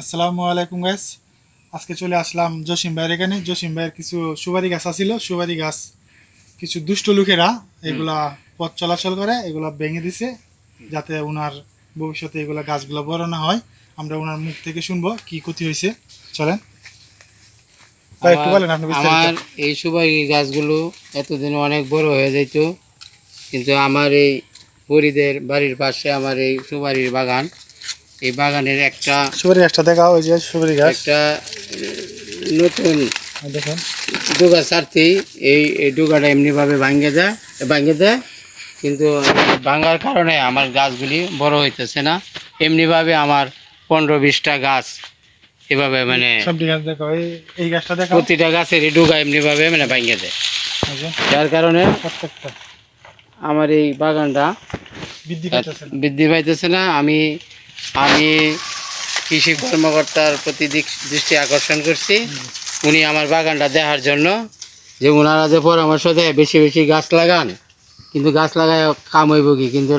আসসালামু আলাইকুম গাইস আজকে চলে আসলাম জসিম ভাইয়ের এখানে। জসিম ভাইয়ের কিছু সুপারি গাছ আছিল। সুপারি গাছ কিছু দুষ্ট লোকেরা এগুলা পথ চলাচল করে এগুলা ভেঙে দিছে যাতে ওনার ভবিষ্যতে এগুলা গাছগুলো বড় না হয়। আমরা ওনার মুখ থেকে শুনব কি ক্ষতি হয়েছে। চলেন। একটু আমার- বলেন আপনি আমার এই সুপারি গাছগুলো এতদিন অনেক বড় হয়ে যেত কিন্তু আমার এই পরিদের বাড়ির পাশে আমার এই সুপারির বাগান। এই বাগানের একটা সুপারি গাছটা দেখাও ওই যে সুপারি গাছ। একটা নতুন দেখুন। ডুগা ছাড়তেই এই এই ডুগাটা এমনিভাবে ভাঙে দেয় ভাঙে দেয় কিন্তু ভাঙার কারণে আমার গাছগুলি বড় হইতেছে না। এমনিভাবে আমার পনেরো বিশটা গাছ এভাবে মানে এই এই গাছটা দেখাও। প্রতিটা গাছের ডুগা এমনিভাবে মানে ভাঙে দেয় যার কারণে আমার এই বাগানটা বৃদ্ধি বৃদ্ধি পাইতেছে না। আমি আমি কৃষি কর্মকর্তার প্রতি দৃষ্টি আকর্ষণ করছি। উনি আমার বাগানটা দেখার জন্য। যে ওনারা যে পরামর্শ দেয়, বেশি বেশি গাছ লাগান। কিন্তু গাছ লাগায় কাম হইব কি? কিন্তু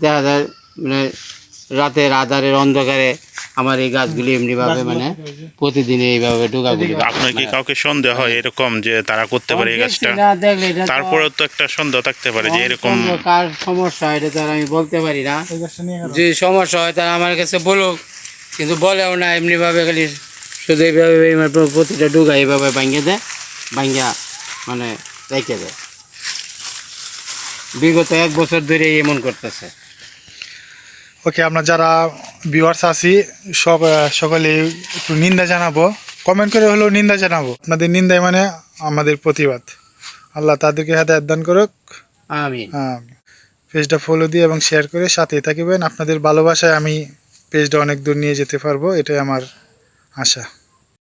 দেখা যায় মানে রাতের আধারের অন্ধকারে আমার এই গাছগুলি এমনিভাবে মানে প্রতিদিন এইভাবে ডুগাগুলি আপনার কি কাউকে সন্দেহ হয় এরকম যে তারা করতে পারে এই গাছটা? এটা তো- তারপরেও তো একটা সন্দেহ থাকতে পারে যে এরকম কার সমস্যা এটা তো আমি বলতে পারি না। যে সমস্যা হয় তারা আমার কাছে বলুক কিন্তু বলেও না এমনিভাবে খালি শুধু এইভাবে এইভাবে প্রতিটা ডুগা এইভাবে ভাঙিয়ে দেয় ভাঙ্গা মানে রেখে দেয়। বিগত এক বছর ধরে এমন করতেছে। ওকে আমরা যারা ভিউয়ার্স আছি সব সকলে একটু নিন্দা জানাব। কমেন্ট করে হলেও নিন্দা জানাব। আপনাদের নিন্দায় মানে আমাদের প্রতিবাদ। আল্লাহ তাদেরকে হাতে দান করুক। হ্যাঁ পেজটা ফলো দিয়ে এবং শেয়ার করে সাথে থাকবেন। আপনাদের ভালোবাসায় আমি পেজটা অনেক দূর নিয়ে যেতে পারব এটাই আমার আশা।